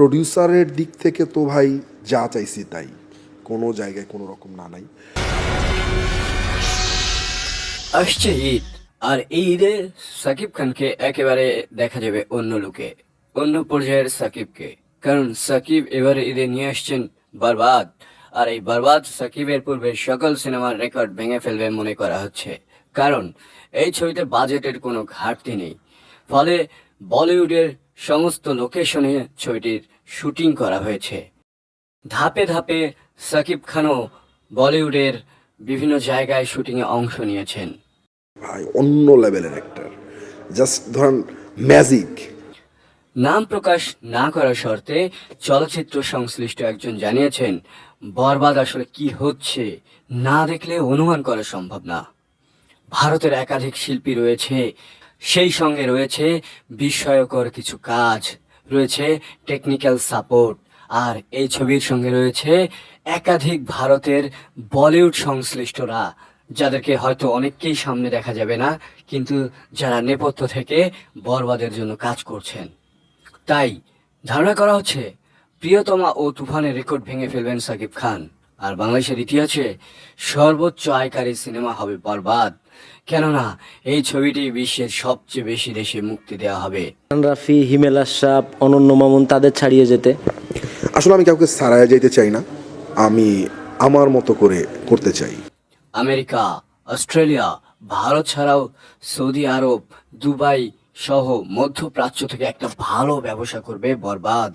প্রডিউসারের দিক থেকে তো ভাই যা চাইছি তাই। কোনো জায়গায় কোনো রকম না নাই। আসছে ঈদ, আর এই ঈদে সাকিব খানকে একেবারে দেখা যাবে অন্য লোকে, অন্য পর্যায়ের সাকিবকে। কারণ সাকিব এবারে ঈদে নিয়ে আসছেন বরবাদ, আর এই বরবাদ সাকিবের পূর্বে সকল সিনেমার রেকর্ড ভেঙে ফেলবে মনে করা হচ্ছে। কারণ এই ছবিতে বাজেটের কোনো ঘাটতি নেই। ফলে বলিউডের সমস্ত লোকেশনে ছবিটির শুটিং করা হয়েছে। ধাপে ধাপে সাকিব খানও বলিউডের বিভিন্ন জায়গায় শুটিংয়ে অংশ নিয়েছেন। ভাই অন্য লেভেলের অ্যাক্টার জাস্ট ধরেন ম্যাজিক। নাম প্রকাশ না করার শর্তে চলচ্চিত্র সংশ্লিষ্ট একজন জানিয়েছেন বরবাদ আসলে কি হচ্ছে না দেখলে অনুমান করা সম্ভব না। ভারতের একাধিক শিল্পী রয়েছে সেই সঙ্গে রয়েছে বিস্ময়কর কিছু কাজ। রয়েছে টেকনিক্যাল সাপোর্ট আর এই ছবির সঙ্গে রয়েছে একাধিক ভারতের বলিউড সংশ্লিষ্টরা, যাদেরকে হয়তো অনেককেই সামনে দেখা যাবে না, কিন্তু যারা নেপথ্য থেকে বরবাদের জন্য কাজ করছেন। তাই ধারণা করা হচ্ছে, প্রিয়তমা ও তুফানের রেকর্ড ভেঙে ফেলবেন সাকিব খান। আর বাংলাদেশের ইতিহাসে সর্বোচ্চ আয়কারী সিনেমা হবে বরবাদ। কেননা এই ছবিটি বিশ্বের সবচেয়ে বেশি দেশে মুক্তি দেওয়া হবে। রাফি হিমেল আশরাফ অনন্য মামুন তাদের ছাড়িয়ে যেতে। আসলে আমি কাউকে সারায় যেতে চাই না। আমি আমার মতো করে করতে চাই। আমেরিকা অস্ট্রেলিয়া ভারত ছাড়াও সৌদি আরব দুবাই সহ মধ্যপ্রাচ্য থেকে একটা ভালো ব্যবসা করবে বরবাদ।